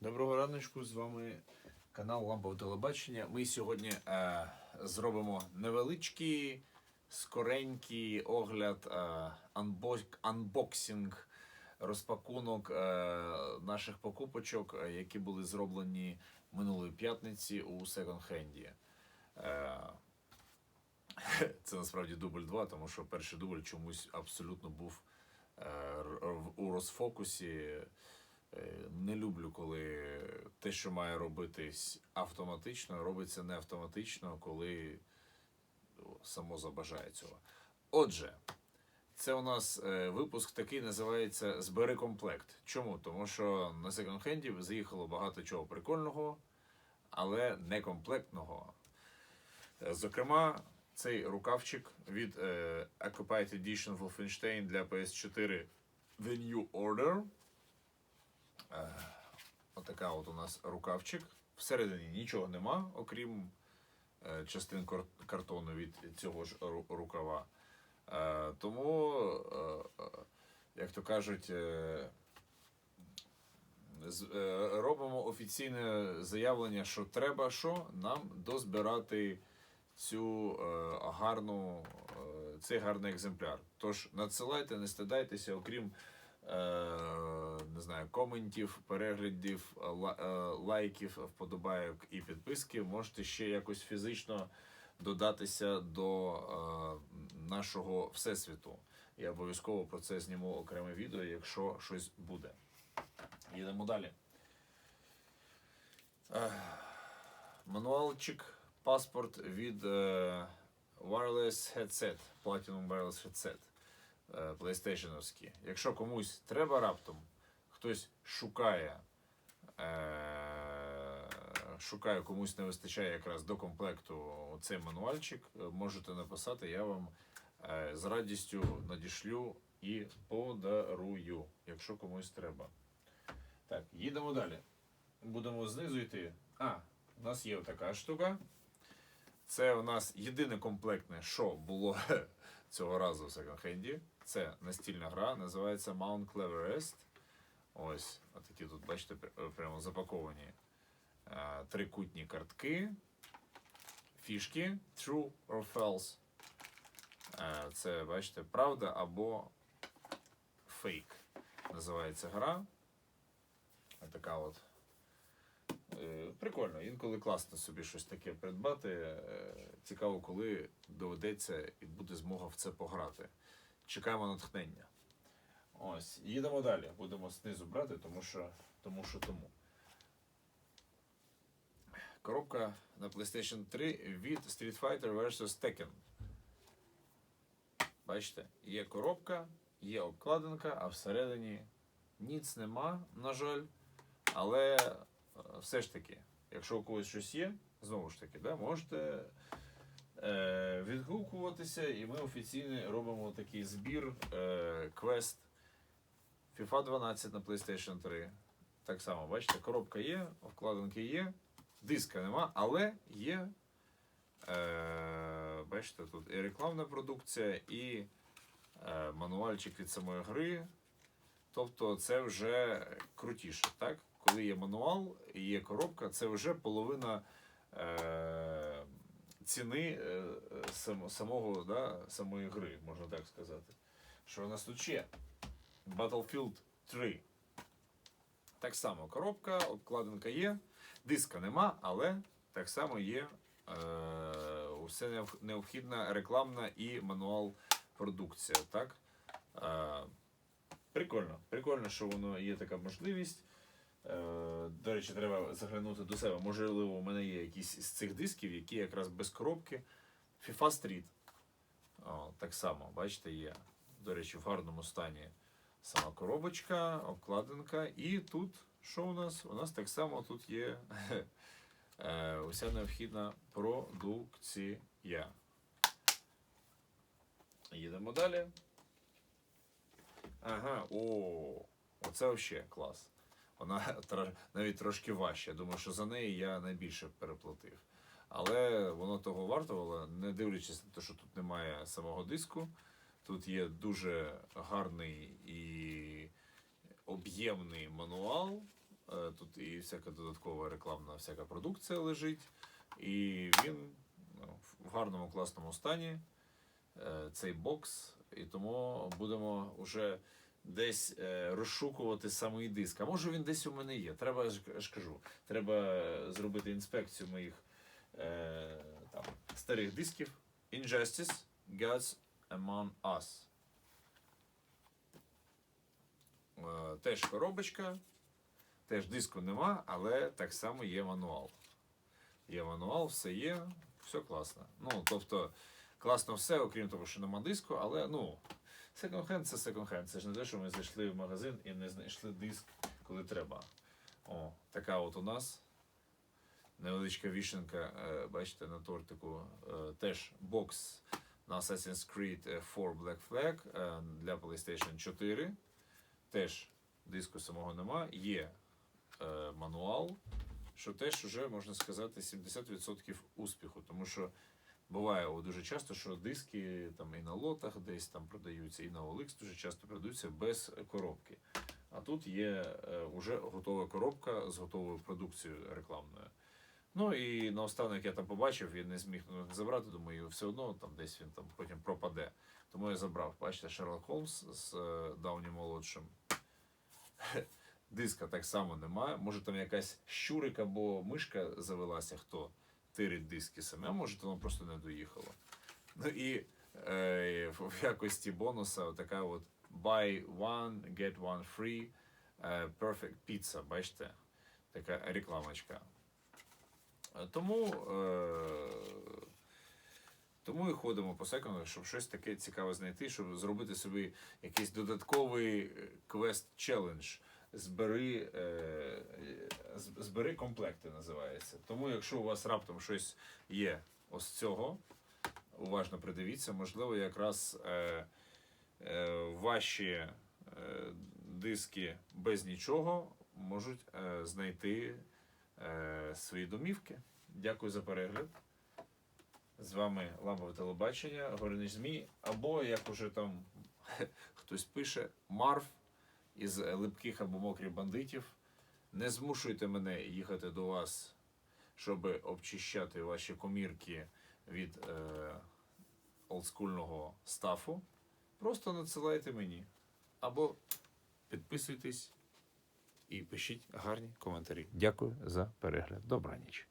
Доброго раночку, з вами канал Лампове телебачення. Ми сьогодні е, зробимо невеличкий, скоренький огляд, е, анбок, анбоксинг, розпакунок е, наших покупочок, е, які були зроблені минулої п'ятниці у секонд-хенді. Е, це насправді дубль 2, тому що перший дубль чомусь абсолютно був е, у розфокусі. Не люблю, коли те, що має робитись автоматично, робиться не автоматично, коли ну, само забажає цього. Отже, це у нас е, випуск такий називається Збери комплект. Чому? Тому що на секонд-хенді заїхало багато чого прикольного, але не комплектного. Е, Зокрема, цей рукавчик від е, Occupied Edition Wolfenstein для PS4 The New Order. Е, Отака от у нас рукавчик. Всередині нічого нема, окрім е, частин картону від цього ж рукава. Е, Тому, як то кажуть, робимо офіційне заявлення, що треба що нам дозбирати цю гарну, цей гарний екземпляр. Тож надсилайте, не стидайтеся, окрім знаю, коментів, переглядів, е, лайків, вподобайок і підписки, можете ще якось фізично додатися до е, нашого всесвіту. Я обов'язково про це зніму окреме відео, якщо щось буде. Їдемо далі. Е, Мануалчик, паспорт від е, Wireless Headset, Platinum Wireless Headset е, PlayStation. Якщо комусь треба раптом, хтось шукає, е, шукає, комусь не вистачає якраз до комплекту цей мануальчик, е, можете написати, я вам е, з радістю надішлю і подарую, якщо комусь треба. Так, їдемо далі. Будемо знизу йти. А, у нас є така штука. Це у нас єдине комплектне, що було цього разу в секонд-хенді. Це настільна гра, називається Mount Cleverest. Ось, отакі тут, бачите, прямо запаковані е, трикутні картки, фішки, true or false. Е, Це, бачите, правда або фейк. Називається гра. Така от. Е, Прикольно, інколи класно собі щось таке придбати. Е, Цікаво, коли доведеться і буде змога в це пограти. Чекаємо натхнення. Ось, їдемо далі. Будемо знизу брати, тому що тому. Що тому. Коробка на PlayStation 3 від Street Fighter vs. Tekken. Бачите, є коробка, є обкладинка, а всередині ніц нема, на жаль. Але е, все ж таки, якщо у когось щось є, знову ж таки, да, можете е, відгукуватися, і ми офіційно робимо такий збір е, квест FIFA 12 на PlayStation 3. Так само, бачите, коробка є, вкладинки є, диска нема, але є. Е, бачите, тут і рекламна продукція, і е, мануальчик від самої гри. Тобто це вже крутіше, так? Коли є мануал і є коробка, це вже половина е, ціни е, самого, да, самої гри, можна так сказати. Що у нас тут ще? Battlefield 3. Так само коробка, обкладинка є, диска нема, але так само є е, усе необхідна рекламна і мануал продукція. Так? Е, Прикольно. Прикольно, що воно є така можливість. Е, до речі, треба заглянути до себе. Можливо, у мене є якісь з цих дисків, які якраз без коробки. FIFA Street. О, так само, бачите, є. До речі, в гарному стані сама коробочка, обкладинка. І тут, що у нас? У нас так само тут є е, уся необхідна продукція. Їдемо далі. Ага, о, оце взагалі клас. Вона навіть трошки важча. Думаю, що за неї я найбільше переплатив. Але воно того вартувало, не дивлячись на те, що тут немає самого диску. Тут є дуже гарний і об'ємний мануал Е, Тут і всяка додаткова рекламна всяка продукція лежить. І він ну, в гарному класному стані. е, Цей бокс. І тому будемо вже десь е, розшукувати самий диск. А може він десь у мене є. Треба я ж кажу, треба зробити інспекцію моїх там, старих дисків. Injustice, Gods Among Us. Е, теж коробочка, теж диску нема, але так само є мануал. Є мануал, все є, все класно. Ну, тобто, класно все, окрім того, що нема диску, але ну, секонд-хенд це секонд-хенд. Це ж не те, що ми зайшли в магазин і не знайшли диск, коли треба. О, така от у нас. Невеличка вішенка, е, бачите, на тортику. Е, теж бокс на Assassin's Creed 4 Black Flag е, для PlayStation 4. Теж диску самого нема. Є е, мануал, що теж вже можна сказати 70% успіху. Тому що буває о, дуже часто, що диски там і на лотах десь там продаються, і на OLX дуже часто продаються без коробки. А тут є е, вже готова коробка з готовою продукцією рекламною. Ну і наостанок я там побачив і не зміг ну, забрати, думаю, все одно там десь він там потім пропаде. Тому я забрав. Бачите, Шерлок Холмс з е, Дауні молодшим. Диска так само немає. Може там якась щурик або мишка завелася, хто тирить диски саме, може воно просто не доїхало. Ну і е, в якості бонуса така от buy one, get one free е, perfect pizza, бачите? Така рекламочка. Е, Тому, е, тому і ходимо по секунду, щоб щось таке цікаве знайти, щоб зробити собі якийсь додатковий квест-челендж. Збери, е, збери комплекти називається. Тому, якщо у вас раптом щось є ось цього, уважно придивіться, можливо, якраз е, е, ваші е, диски без нічого можуть е, знайти е, свої домівки. Дякую за перегляд. З вами Лампове телебачення, Горинич ЗМІ, або, як уже там хтось пише, Марв із липких або мокрих бандитів. Не змушуйте мене їхати до вас, щоб обчищати ваші комірки від е, олдскульного стафу. Просто надсилайте мені. Або підписуйтесь і пишіть гарні коментарі. Дякую за перегляд. Добраніч.